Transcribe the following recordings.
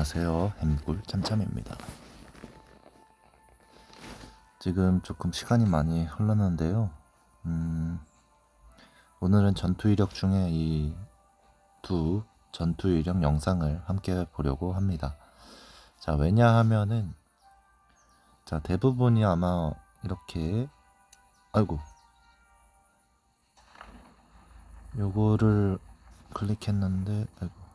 안녕하세요. 햄굴 참참입니다. 지금 조금 시간이 많이 흘렀는데요. 음, 오늘은 전투 이력 중에 이 두 전투 이력 영상을 함께 보려고 합니다. 자, 왜냐하면은 자, 대부분이 아마 이렇게 아이고 요거를 클릭했는데 아이고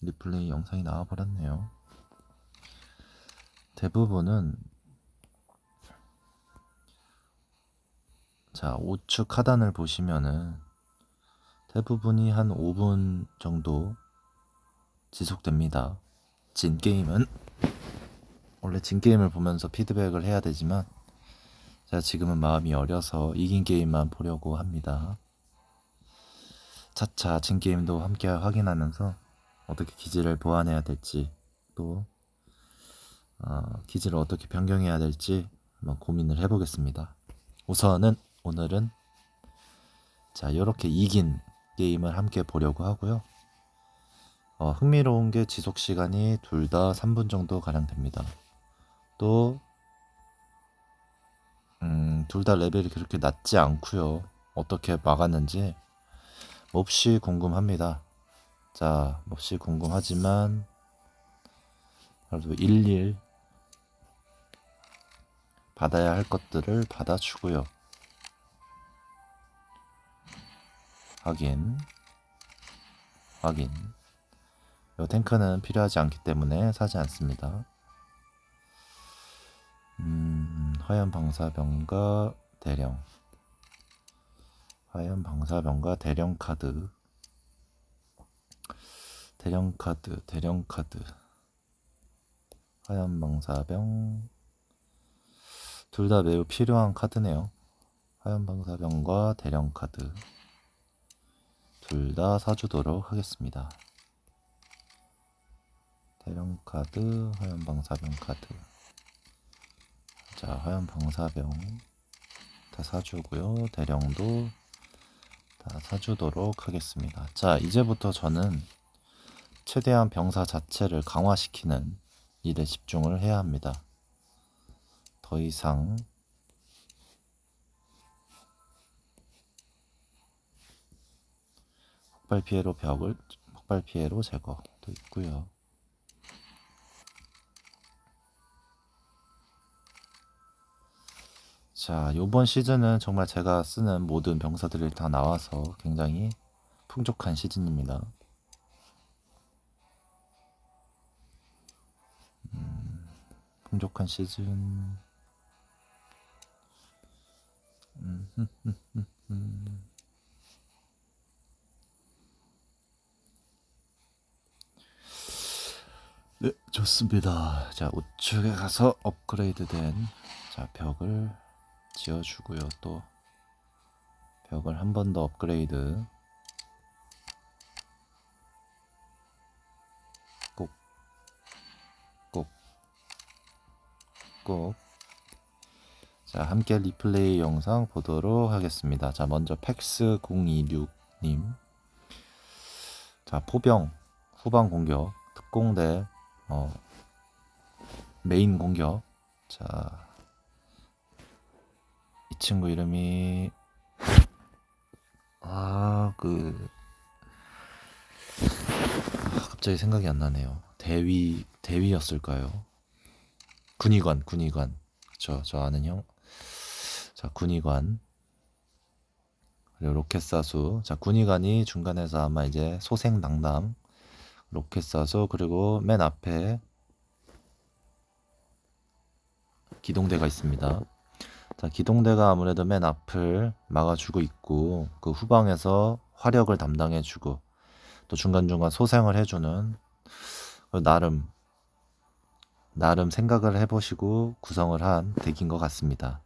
리플레이 영상이 나와버렸네요. 대부분은 자 우측 하단을 보시면은 대부분이 한 5분 정도 지속됩니다. 진 게임은 원래 진 게임을 보면서 피드백을 해야 되지만 제가 지금은 마음이 어려서 이긴 게임만 보려고 합니다. 차차 진 게임도 함께 확인하면서 어떻게 기지를 보완해야 될지 또 어, 기지를 어떻게 변경해야 될지 한번 고민을 해보겠습니다. 우선은 오늘은 자 이렇게 이긴 게임을 함께 보려고 하고요. 어, 흥미로운 게 지속 시간이 둘 다 3분 정도 가량 됩니다. 또 음, 둘 다 레벨이 그렇게 낮지 않고요. 어떻게 막았는지 몹시 궁금합니다. 자, 몹시 궁금하지만 그래도 일일 받아야 할 것들을 받아주고요. 확인, 확인. 이 탱크는 필요하지 않기 때문에 사지 않습니다. 음, 화염 방사병과 대령, 화염 방사병과 대령 카드. 대령 카드, 대령 카드. 화염 방사병. 둘 다 매우 필요한 카드네요. 화염 방사병과 대령 카드. 둘 다 사주도록 하겠습니다. 대령 카드, 화염 방사병 카드. 자, 화염 방사병 다 사주고요. 대령도 다 사주도록 하겠습니다. 자, 이제부터 저는 최대한 병사 자체를 강화시키는 일에 집중을 해야 합니다. 더 이상 폭발 피해로 벽을 폭발 피해로 제거도 있고요. 자, 요번 시즌은 정말 제가 쓰는 모든 병사들이 다 나와서 굉장히 풍족한 시즌입니다. 풍족한 시즌. 음. 네, 좋습니다. 자, 우측에 가서 업그레이드 된 자, 벽을 지어주고요. 또 벽을 한 번 더 업그레이드. 꼭. 자, 함께 리플레이 영상 보도록 하겠습니다. 자, 먼저 팩스026님. 자, 포병, 후방 공격, 특공대, 어, 메인 공격. 자, 이 친구 이름이 아, 그 아, 갑자기 생각이 안 나네요. 대위 대위였을까요? 군의관, 군의관. 저, 저 아는 형. 자, 군의관. 그리고 로켓 사수. 자, 군의관이 중간에서 아마 이제 소생당당 로켓 사수 그리고 맨 앞에 기동대가 있습니다. 자, 기동대가 아무래도 맨 앞을 막아주고 있고 그 후방에서 화력을 담당해주고 또 중간중간 소생을 해주는 그 나름 나름 생각을 해보시고 구성을 한 덱인 것 같습니다.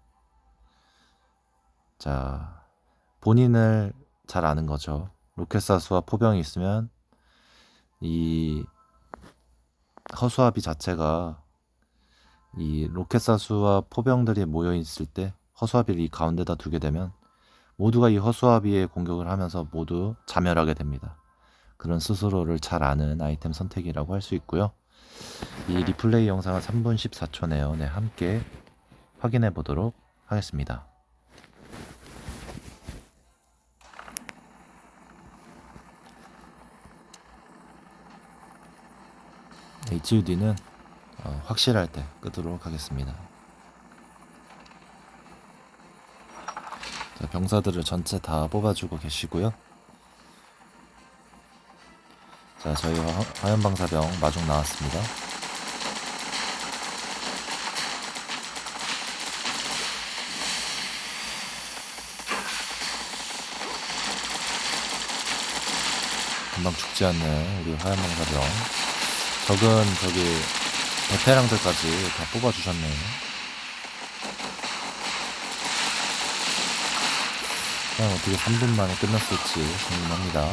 자, 본인을 잘 아는 거죠. 로켓사수와 포병이 있으면 이 허수아비 자체가 이 로켓사수와 포병들이 모여 있을 때 허수아비를 이 가운데다 두게 되면 모두가 이 허수아비의 공격을 하면서 모두 자멸하게 됩니다. 그런 스스로를 잘 아는 아이템 선택이라고 할 수 있고요. 이 리플레이 영상은 3분 14초네요. 네, 함께 확인해 보도록 하겠습니다. HUD는 어, 확실할 때 끄도록 하겠습니다. 자, 병사들을 전체 다 뽑아주고 계시고요. 자, 저희 화- 화염방사병 마중 나왔습니다. 금방 죽지 않는 우리 화염방사병. 적은 저기 베테랑들까지 다 뽑아주셨네요. 과연 어떻게 3분 만에 끝났을지 궁금합니다.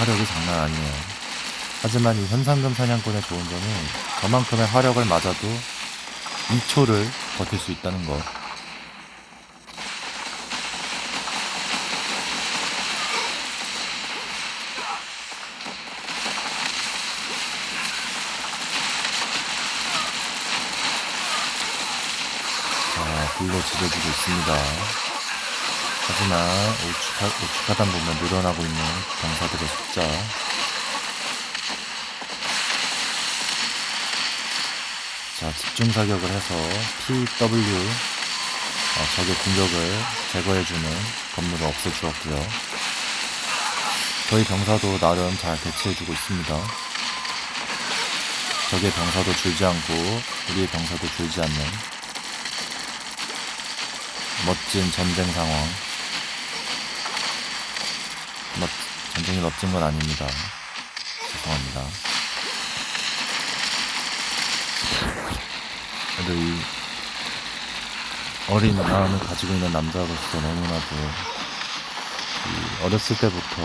화력이 장난 아니에요. 하지만 이 현상금 사냥꾼의 좋은 점은 저만큼의 화력을 맞아도 2초를 버틸 수 있다는 것. 자, 불로 지져주고 있습니다. 하지만 우측하, 우측 하단 보면 늘어나고 있는 병사들의 숫자. 자, 집중 사격을 해서 PW 어, 적의 공격을 제거해주는 건물을 없애주었고요. 저희 병사도 나름 잘 대치해주고 있습니다. 적의 병사도 줄지 않고 우리의 병사도 줄지 않는 멋진 전쟁 상황. 멋, 전쟁이 멋진 건 아닙니다. 죄송합니다. 그래도 이 어린 마음을 가지고 있는 남자로서 너무나도 이 어렸을 때부터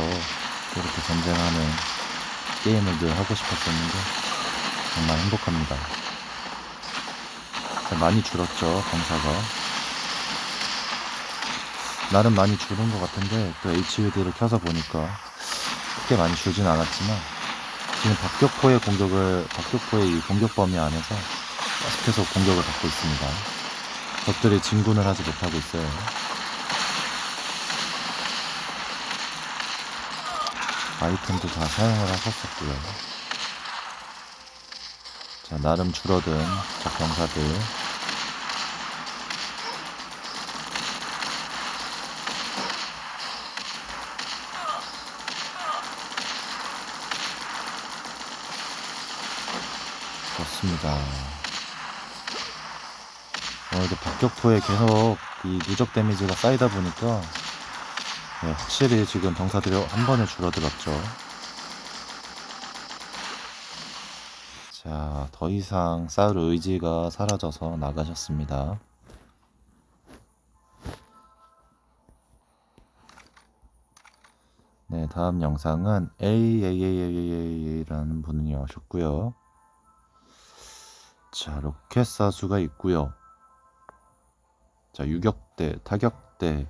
이렇게 전쟁하는 게임을 늘 하고 싶었었는데 정말 행복합니다. 자, 많이 줄었죠, 병사가. 나름 많이 줄은 것 같은데 또 HUD를 켜서 보니까 크게 많이 줄진 않았지만 지금 박격포의 공격을 박격포의 이 공격 범위 안에서 계속해서 공격을 받고 있습니다. 적들이 진군을 하지 못하고 있어요. 아이템도 다 사용을 하셨었고요. 자, 나름 줄어든 적 병사들 좋습니다. 어, 이제 박격포에 계속 이 누적 데미지가 쌓이다 보니까 네, 확실히 지금 병사들이 한 번에 줄어들었죠. 자, 더 이상 싸울 의지가 사라져서 나가셨습니다. 네, 다음 영상은 AAAAA라는 분이 오셨고요. 자, 로켓 사수가 있고요. 자, 유격대, 타격대,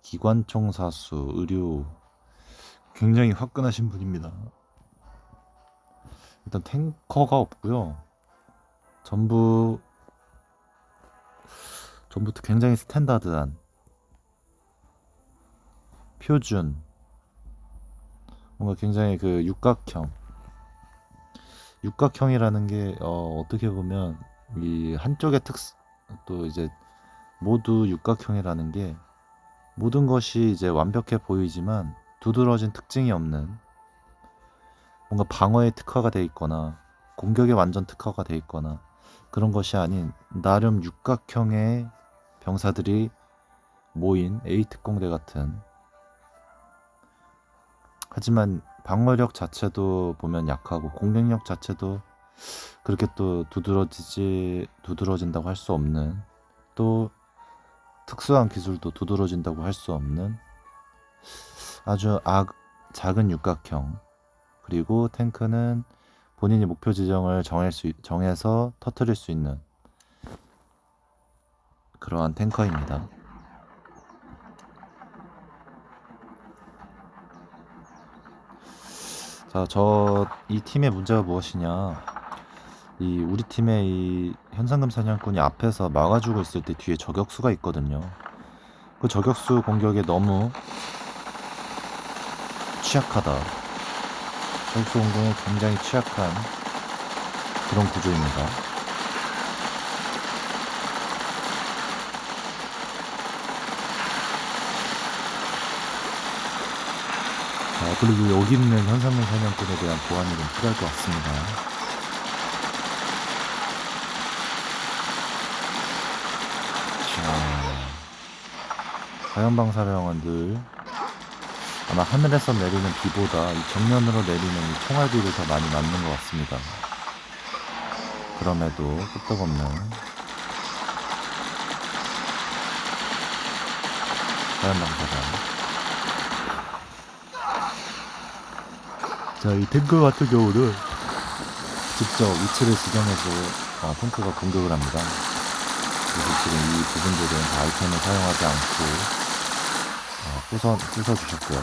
기관총 사수, 의료. 굉장히 화끈하신 분입니다. 일단 탱커가 없고요. 전부 전부 굉장히 스탠다드한 표준 뭔가 굉장히 그 육각형 육각형이라는 게 어, 어떻게 보면 이 한쪽의 특수 또 이제 모두 육각형이라는 게 모든 것이 이제 완벽해 보이지만 두드러진 특징이 없는 뭔가 방어에 특화가 돼 있거나 공격에 완전 특화가 돼 있거나 그런 것이 아닌 나름 육각형의 병사들이 모인 A 특공대 같은 하지만 방어력 자체도 보면 약하고 공격력 자체도 그렇게 또 두드러지지 두드러진다고 할 수 없는 또 특수한 기술도 두드러진다고 할 수 없는 아주 악, 작은 육각형 그리고 탱크는 본인이 목표 지정을 정할 수 있- 정해서 터트릴 수 있는 그러한 탱커입니다. 자, 저 이 팀의 문제가 무엇이냐? 이 우리 팀의 이 현상금 사냥꾼이 앞에서 막아주고 있을 때 뒤에 저격수가 있거든요. 그 저격수 공격에 너무 취약하다. 저격수 공격에 굉장히 취약한 그런 구조입니다. 자, 그리고 여기 있는 현상금 사냥꾼에 대한 보완이 좀 필요할 것 같습니다. 자, 자연방사령은 늘 아마 하늘에서 내리는 비보다 이 정면으로 내리는 이 총알비를 더 많이 맞는 것 같습니다. 그럼에도 끄떡없는 자연방사 령. 자, 이 탱크 같은 경우는 직접 위치를 지정해서 어, 탱크가 공격을 합니다. 그래서 지금 이 부분들은 다 아이템을 사용하지 않고 어, 부서, 부숴주셨고요.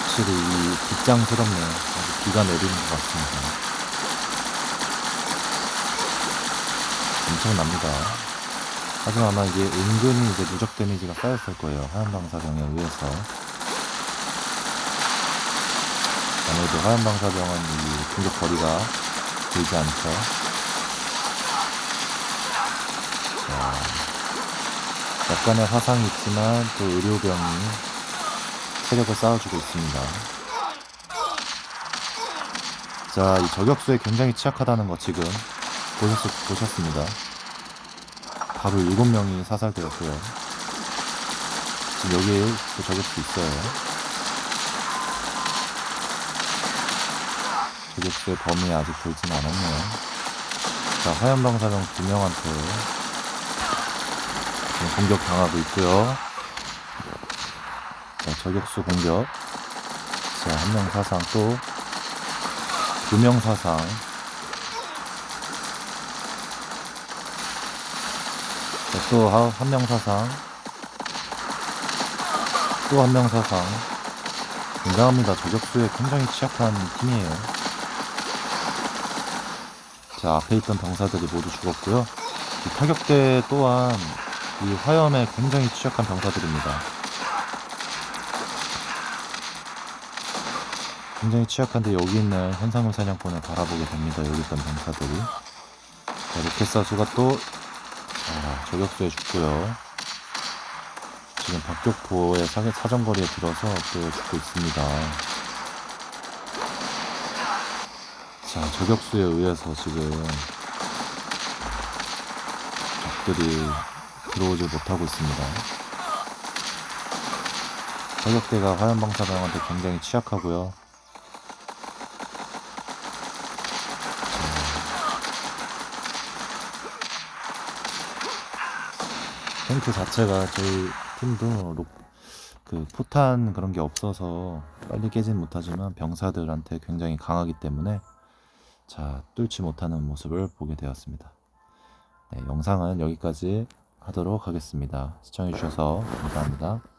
확실히 이 빗장스럽네요. 아주 비가 내리는 것 같습니다. 엄청납니다. 하지만 아마 이게 은근히 이제 누적 데미지가 쌓였을 거예요. 화염방사병에 의해서. 아무래도 화염방사병은 이 공격 거리가 길지 않죠. 자, 약간의 화상이 있지만 또 의료병이 체력을 쌓아주고 있습니다. 자, 이 저격수에 굉장히 취약하다는 거 지금 보셨, 보셨습니다. 바로 7명이 사살되었고요. 지금 여기에 또 저격수 있어요. 저격수의 범위 아직 들진 않았네요. 자, 화염방사령 두 명한테 지금 공격 당하고 있고요. 자, 저격수 공격. 자, 한 명 사상 또, 두 명 사상. 또 한 명 사상. 또 한 명 사상. 굉장합니다. 저격수에 굉장히 취약한 팀이에요. 자, 앞에 있던 병사들이 모두 죽었고요. 이 타격대 또한 이 화염에 굉장히 취약한 병사들입니다. 굉장히 취약한데 여기 있는 현상금 사냥꾼을 바라보게 됩니다. 여기 있던 병사들이. 자, 로켓사수가 또 자, 저격수에 죽고요. 지금 박격포의 사, 사정거리에 들어서 또 죽고 있습니다. 자, 저격수에 의해서 지금 적들이 들어오지 못하고 있습니다. 저격대가 화염방사병한테 굉장히 취약하고요. 탱크 자체가 저희 팀도 로, 그 포탄 그런 게 없어서 빨리 깨진 못하지만 병사들한테 굉장히 강하기 때문에 자 뚫지 못하는 모습을 보게 되었습니다. 네, 영상은 여기까지 하도록 하겠습니다. 시청해주셔서 감사합니다.